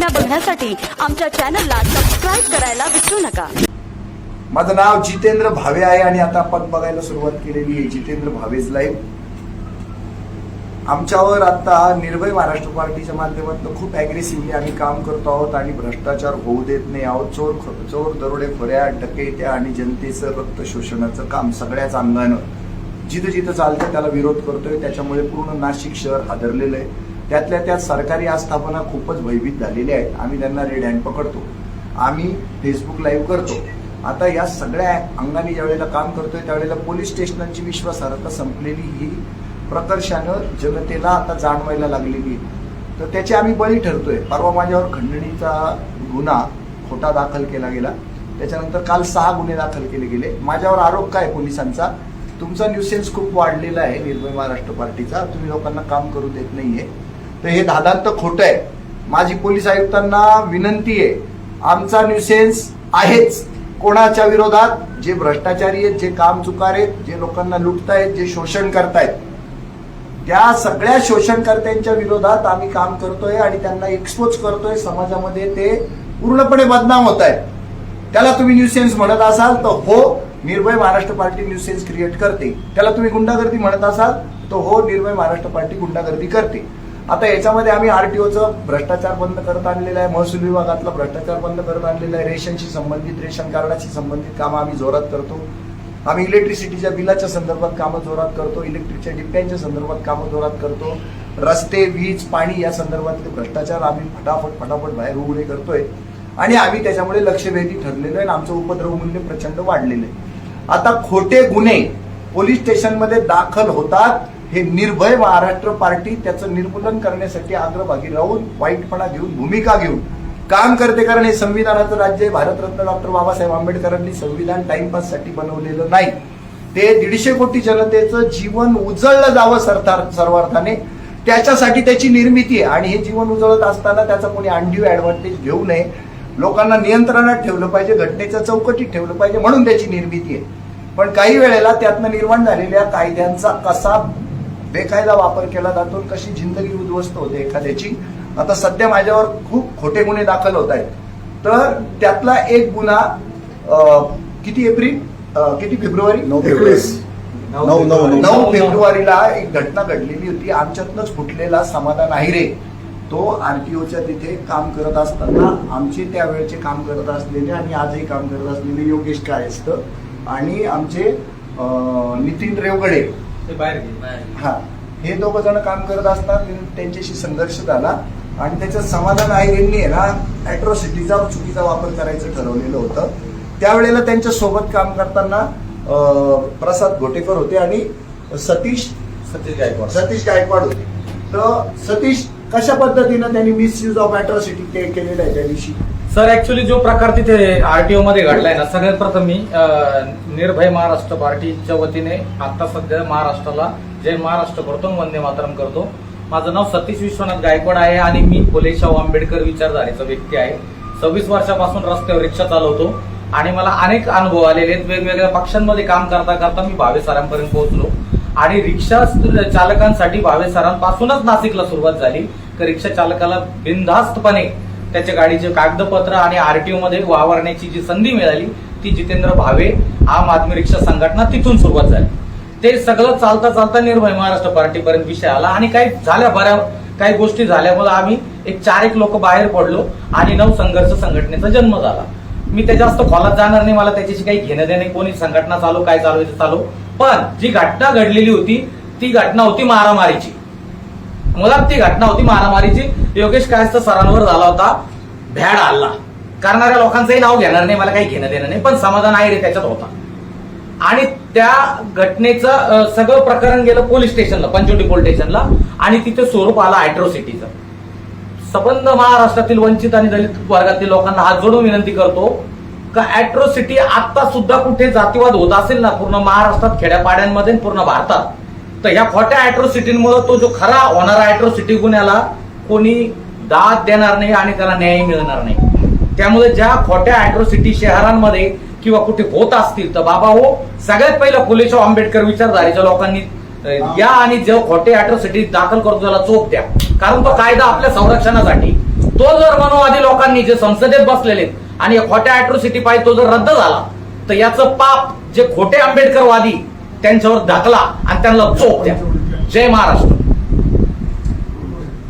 पाहण्यासाठी आमच्या चॅनलला सबस्क्राईब करायला विसरू नका. माझं नाव जितेंद्र भावे आहे आणि आता आपण बघायला सुरुवात केलेली आहे जितेंद्र भावेज लाईव्ह आमच्यावर आता निर्भय महाराष्ट्र पार्टीच्या माध्यमातून खूप अग्रेसिव्हली आम्ही काम करतो आहोत आणि भ्रष्टाचार होऊ देत नाही आहोत. चोर चोर दरोडेखोऱ्या डकैत्या आणि जनतेचं रक्त शोषणाचं काम सगळ्याच अंगानं. जिथं जिथं चालतं त्याला विरोध करतोय. त्याच्यामुळे पूर्ण नाशिक शहर हादरलेलं आहे. त्यातल्या त्यात सरकारी आस्थापना खूपच भयभीत झालेल्या आहेत. आम्ही त्यांना रेड हँड पकडतो. आम्ही फेसबुक लाईव्ह करतो. आता या सगळ्या अंगाने ज्यावेळेला काम करतोय त्यावेळेला पोलीस स्टेशनांची विश्वासार्हता संपलेली ही प्रकर्षानं जनतेला आता जाणवायला लागलेली आहे. तर त्याची आम्ही बळी ठरतोय. परवा माझ्यावर खंडणीचा गुन्हा खोटा दाखल केला गेला. त्याच्यानंतर काल सहा गुन्हे दाखल केले गेले. माझ्यावर आरोप काय पोलिसांचा? तुमचा न्यूसेन्स खूप वाढलेला आहे निर्भय महाराष्ट्र पार्टीचा. तुम्ही लोकांना काम करू देत नाहीये. तर हे धादांत खोटं आहे. माझी पोलीस आयुक्तांना विनंती आहे. आमचा न्यूसेन्स आहेच. कोणाच्या विरोधात? जे भ्रष्टाचारी आहेत जे काम चुकार आहेत जे लोकांना लुटतायत जे शोषण करतायत. त्या सगळ्या शोषणकर्त्यांच्या विरोधात आम्ही काम करतोय आणि त्यांना एक्सपोज करतोय. समाजामध्ये ते पूर्णपणे बदनाम होत आहेत त्याला तुम्ही न्यूसेन्स म्हणत असाल तर हो निर्भय महाराष्ट्र पार्टी न्यूसेन्स क्रिएट करते. त्याला तुम्ही गुंडागर्दी म्हणत असाल तर हो निर्भय महाराष्ट्र पार्टी गुंडागर्दी करते. आता याच्यामध्ये आम्ही आरटीओचं भ्रष्टाचार बंद करत आणलेलं आहे महसूल विभागातला भ्रष्टाचार बंद करत आणलेला आहे रेशनशी संबंधित रेशन कार्डाशी संबंधित कामं आम्ही जोरात करतो. आम्ही इलेक्ट्रिसिटीच्या बिलाच्या संदर्भात कामं जोरात करतो इलेक्ट्रिकच्या डिप्यांच्या संदर्भात कामं जोरात करतो. रस्ते वीज पाणी या संदर्भातले भ्रष्टाचार आम्ही फटाफट फटाफट बाहेर उघडे करतोय. आणि आम्ही त्याच्यामुळे लक्षवेधी ठरलेलो आहे आणि आमचं उपद्रव मूल्य प्रचंड वाढलेलं आहे. आता खोटे गुन्हे पोलीस स्टेशनमध्ये दाखल होतात हे निर्भय महाराष्ट्र पार्टी त्याचं निर्मूलन करण्यासाठी अग्रभागी राहून वाईटपणा घेऊन भूमिका घेऊन काम करते कारण हे संविधानाचं राज्य भारतरत्न डॉक्टर बाबासाहेब आंबेडकरांनी संविधान टाइमपाससाठी बनवलेलं नाही. ते दीडशे कोटी जनतेचं जीवन उजळलं जावं सरकार सर्वार्थाने. त्याच्यासाठी त्याची निर्मिती आहे. आणि हे जीवन उजळत असताना त्याचा कोणी अंड्यू ऍडव्हान्टेज घेऊ नये. लोकांना नियंत्रणात ठेवलं पाहिजे घटनेच्या चौकटीत ठेवलं पाहिजे म्हणून त्याची निर्मिती आहे. पण काही वेळेला त्यातनं निर्माण झालेल्या कायद्यांचा कसा बेकायदा वापर केला जातो आणि कशी जिंदगी उद्ध्वस्त होते एखाद्याची. आता सध्या माझ्यावर खूप खोटे गुन्हे दाखल होत आहेत. तर त्यातला एक गुन्हा अं, किती एप्रिल? किती फेब्रुवारी? नऊ फेब्रुवारी. नऊ फेब्रुवारीला एक घटना घडलेली होती. आमच्यातनच फुटलेला समाधान अहिरे तो आरटीओच्या तिथे काम करत असताना आमचे त्यावेळेचे काम करत असलेले आणि आजही काम करत असलेले योगेश कायस्थ आणि आमचे नितीन रेवगडे. हा. हे दोघ जण काम करत असतात त्यांच्याशी संघर्ष झाला आणि त्याच्यात समाधान आहे यांनी आहे ना अॅट्रॉसिटीचा चुकीचा वापर करायचं ठरवलेलं होतं. त्यावेळेला त्यांच्यासोबत काम करताना प्रसाद घोटेकर होते आणि सतीश सतीश गायकवाड. सतीश गायकवाड होते. तर सतीश कशा पद्धतीनं त्यांनी मिसयूज ऑफ अॅट्रॉसिटी केलेलं आहे त्या दिवशी? सर ऍक्च्युली जो प्रकार तिथे आरटीओ मध्ये घडलाय ना सगळ्यात प्रथम मी निर्भय महाराष्ट्र पार्टीच्या वतीने आता सध्या महाराष्ट्राला जय महाराष्ट्र करतो वंदे मातरम करतो. माझं नाव सतीश विश्वनाथ गायकवाड आहे आणि मी फुले शाहू आंबेडकर विचारधारेचा व्यक्ती आहे. सव्वीस वर्षापासून रस्त्यावर रिक्षा चालवतो आणि मला अनेक अनुभव आलेले आहेत. वेगवेगळ्या पक्षांमध्ये काम करता करता मी भावे सरांपर्यंत पोहोचलो. आणि रिक्षा चालकांसाठी भावे सरांपासूनच नाशिकला सुरुवात झाली. तर रिक्षा चालकाला बिनधास्तपणे त्याच्या गाडीचे कागदपत्र आणि आरटीओ मध्ये वावरण्याची जी संधी मिळाली ती जितेंद्र भावे आम आदमी रिक्षा संघटना तिथून सुरुवात झाली. ते सगळं चालता चालता निर्भय महाराष्ट्र पार्टीपर्यंत विषय आला आणि काही झाल्या बऱ्या काही गोष्टी झाल्यामुळे आम्ही एक चार एक लोक बाहेर पडलो आणि नव संघर्ष संघटनेचा जन्म झाला. मी ते जास्त खोलात जाणार नाही मला त्याच्याशी काही घेणं देणे कोणी संघटना चालू काय चालू आहे ते चालू. पण जी घटना घडलेली होती ती घटना होती मारामारीची. मुळात ती घटना होती मारामारीची. योगेश कायस्थ सरांवर झाला होता. भ्याड हल्ला. करणाऱ्या लोकांचंही नाव घेणार नाही मला काही घेणं देणं नाही पण समाधान आहे रे त्याच्यात होता. आणि त्या घटनेचं सगळं प्रकरण गेलं पोलीस स्टेशनला पंचवटी पोलीस स्टेशनला आणि तिथे स्वरूप आला अॅट्रोसिटीचं सबंध महाराष्ट्रातील वंचित आणि दलित वर्गातील लोकांना हात जोडून विनंती करतो का अॅट्रोसिटी आता सुद्धा कुठे जातीवाद होत असेल ना पूर्ण महाराष्ट्रात खेड्यापाड्यांमध्ये पूर्ण भारतात? तर ह्या खोट्या अॅट्रोसिटींमुळे तो जो खरा होणारा अॅट्रोसिटी गुन्ह्याला कोणी दाद देणार नाही आणि त्याला न्याय मिळणार नाही. त्यामुळे ज्या खोट्या अॅट्रोसिटी शहरांमध्ये किंवा कुठे होत असतील तर बाबा हो सगळ्यात पहिलं फुलेशाह आंबेडकर विचारधारेच्या लोकांनी या आणि जे खोटे अॅट्रोसिटी दाखल करतो त्याला चोप द्या. कारण तो कायदा आपल्या संरक्षणासाठी तो जर मनोवादी लोकांनी जे संसदेत बसलेले आहेत आणि या खोट्या अॅट्रोसिटी पाहिजे तो जर रद्द झाला तर याचं पाप जे खोटे आंबेडकरवादी त्यांच्यावर दाखला आणि त्यांना चोप द्या. जय महाराष्ट्र.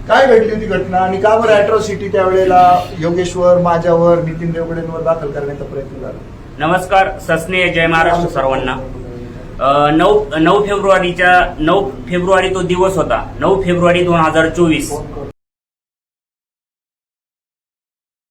काय घडली होती घटना आणि का बरं अॅट्रॉसिटी त्यावेळेला योगेश्वर माझ्यावर नितीन देवगडेंवर दाखल करण्याचा प्रयत्न झाला? नमस्कार सस्ने जय महाराष्ट्र सर्वांना. नऊ नऊ फेब्रुवारीच्या नऊ फेब्रुवारी तो दिवस होता. नऊ फेब्रुवारी दोन हजार चोवीस.